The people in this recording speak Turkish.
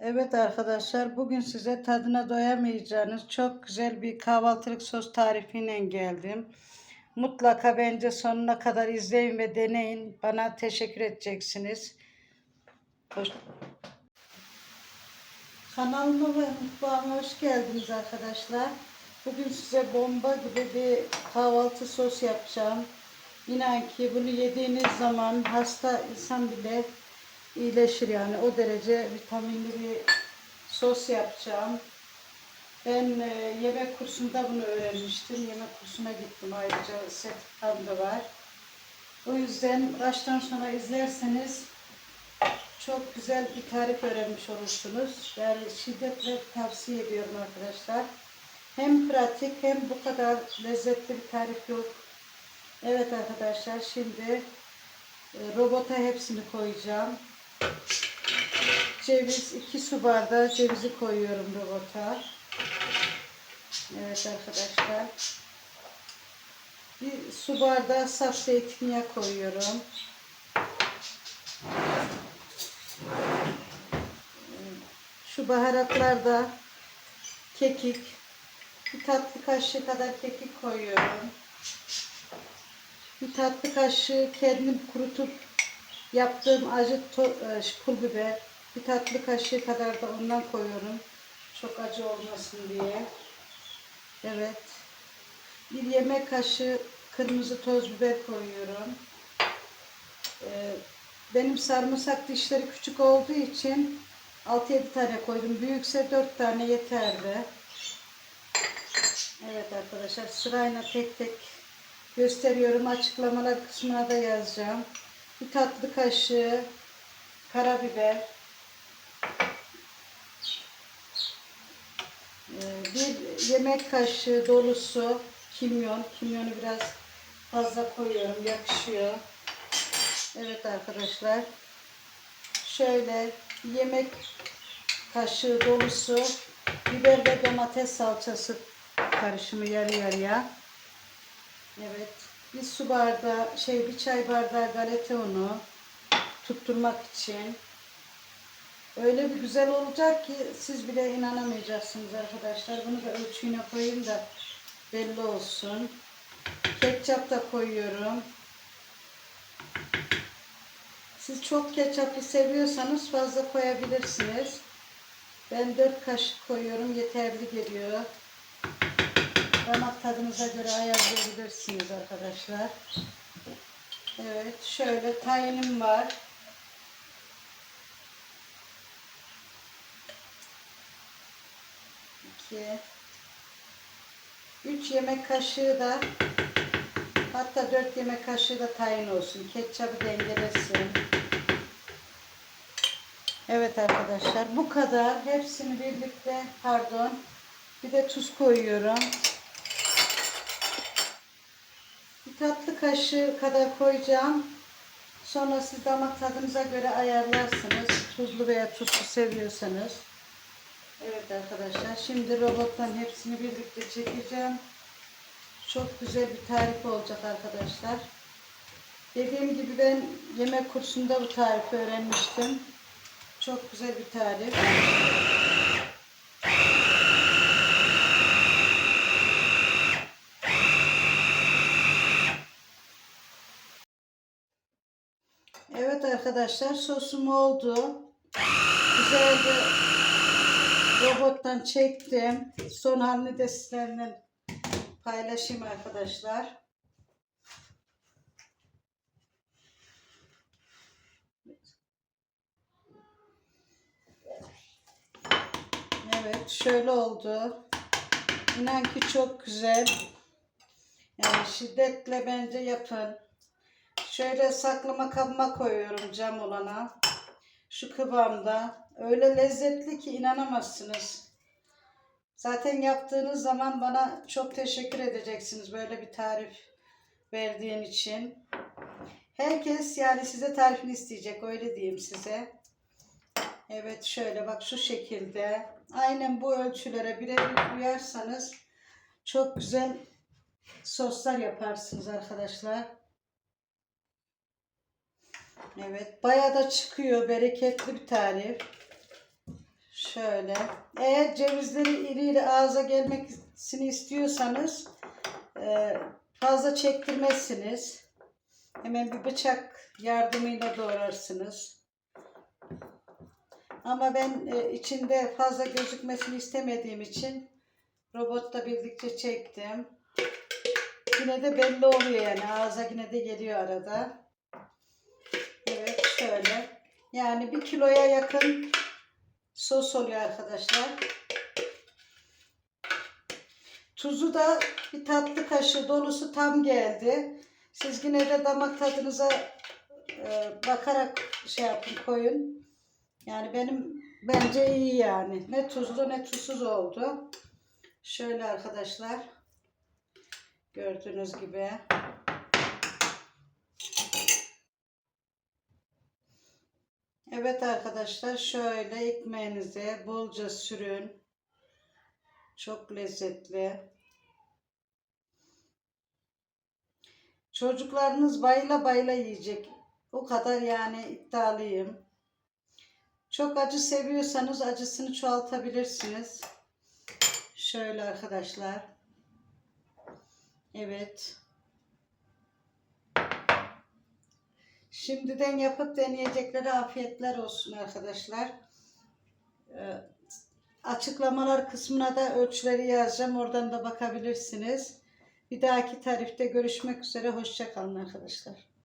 Evet arkadaşlar bugün size tadına doyamayacağınız çok güzel bir kahvaltılık sos tarifiyle geldim. Mutlaka bence sonuna kadar izleyin ve deneyin. Bana teşekkür edeceksiniz. Hoş... Kanalıma ve mutfağıma hoş geldiniz arkadaşlar. Bugün size bomba gibi bir kahvaltı sos yapacağım. İnan ki bunu yediğiniz zaman hasta insan bile iyileşir yani o derece vitaminli bir sos yapacağım. Ben e, yemek kursunda bunu öğrenmiştim. Yemek kursuna gittim ayrıca sertifikam da var. O yüzden baştan sona izlerseniz çok güzel bir tarif öğrenmiş olursunuz. Yani şiddetle tavsiye ediyorum arkadaşlar. Hem pratik hem bu kadar lezzetli bir tarif yok. Evet arkadaşlar şimdi e, robota hepsini koyacağım. Ceviz, 2 su bardağı cevizi koyuyorum robota. Evet arkadaşlar. Bir su bardağı saf zeytinyağı koyuyorum. Şu baharatlarda kekik, bir tatlı kaşığı kadar kekik koyuyorum. Bir tatlı kaşığı kendim kurutup yaptığım acı e, pul biber. Bir tatlı kaşığı kadar da ondan koyuyorum. Çok acı olmasın diye. Evet. Bir yemek kaşığı kırmızı toz biber koyuyorum. Ee, benim sarımsak dişleri küçük olduğu için 6-7 tane koydum. Büyükse 4 tane yeterli. Evet arkadaşlar sırayla tek tek gösteriyorum. Açıklamalar kısmına da yazacağım. Bir tatlı kaşığı karabiber. Ee, Bir yemek kaşığı dolusu kimyon. Kimyonu biraz fazla koyuyorum. Yakışıyor. Evet arkadaşlar. Şöyle yemek kaşığı dolusu biber ve domates salçası karışımı yarı yarıya. Evet. Bir su bardağı, şey bir çay bardağı galeta unu tutturmak için. Öyle bir güzel olacak ki siz bile inanamayacaksınız arkadaşlar. Bunu da ölçüne koyayım da belli olsun. Ketçap da koyuyorum. Siz çok ketçaplı seviyorsanız fazla koyabilirsiniz. Ben 4 kaşık koyuyorum. Yeterli geliyor. Damak tadınıza göre ayarlayabilirsiniz arkadaşlar. Evet. Şöyle tayinim var. İki. Üç yemek kaşığı da hatta dört yemek kaşığı da tayin olsun. Ketçabı dengelesin. Evet arkadaşlar bu kadar. Hepsini birlikte pardon. Bir de tuz koyuyorum. Bir tatlı kaşığı kadar koyacağım. Sonra siz damak tadınıza göre ayarlarsınız. Tuzlu veya tuzlu seviyorsanız. Evet arkadaşlar. Şimdi robottan hepsini birlikte çekeceğim. Çok güzel bir tarif olacak arkadaşlar. Dediğim gibi ben yemek kursunda bu tarifi öğrenmiştim. Çok güzel bir tarif. Evet arkadaşlar sosum oldu. Güzelce robottan çektim. Son halini de sizlerle paylaşayım arkadaşlar. Evet şöyle oldu. İnan ki çok güzel. Yani şiddetle bence yapın. Şöyle saklama kabıma koyuyorum cam olana. Şu kıvamda. Öyle lezzetli ki inanamazsınız. Zaten yaptığınız zaman bana çok teşekkür edeceksiniz böyle bir tarif verdiğin için. Herkes yani size tarifini isteyecek öyle diyeyim size. Evet şöyle bak şu şekilde. Aynen bu ölçülere birebir uyarsanız çok güzel soslar yaparsınız arkadaşlar. Evet bayağı da çıkıyor bereketli bir tarif. Şöyle. Eğer cevizleri iri iri ağza gelmesini istiyorsanız e, fazla çektirmezsiniz. Hemen bir bıçak yardımıyla doğrarsınız. Ama ben e, içinde fazla gözükmesini istemediğim için robotla birlikte çektim. Yine de belli oluyor yani ağza yine de geliyor arada. Evet şöyle. Yani bir kiloya yakın sos oluyor arkadaşlar. Tuzu da bir tatlı kaşığı dolusu tam geldi. Siz yine de damak tadınıza e, bakarak şey yapın koyun. Yani benim bence iyi yani. Ne tuzlu ne tuzsuz oldu. Şöyle arkadaşlar. Gördüğünüz gibi. Evet arkadaşlar şöyle ekmeğinize bolca sürün. Çok lezzetli. Çocuklarınız bayıla bayıla yiyecek. O kadar yani iddialıyım. Çok acı seviyorsanız acısını çoğaltabilirsiniz. Şöyle arkadaşlar. Evet. Şimdiden yapıp deneyeceklere afiyetler olsun arkadaşlar. Ee, açıklamalar kısmına da ölçüleri yazacağım. Oradan da bakabilirsiniz. Bir dahaki tarifte görüşmek üzere. Hoşçakalın arkadaşlar.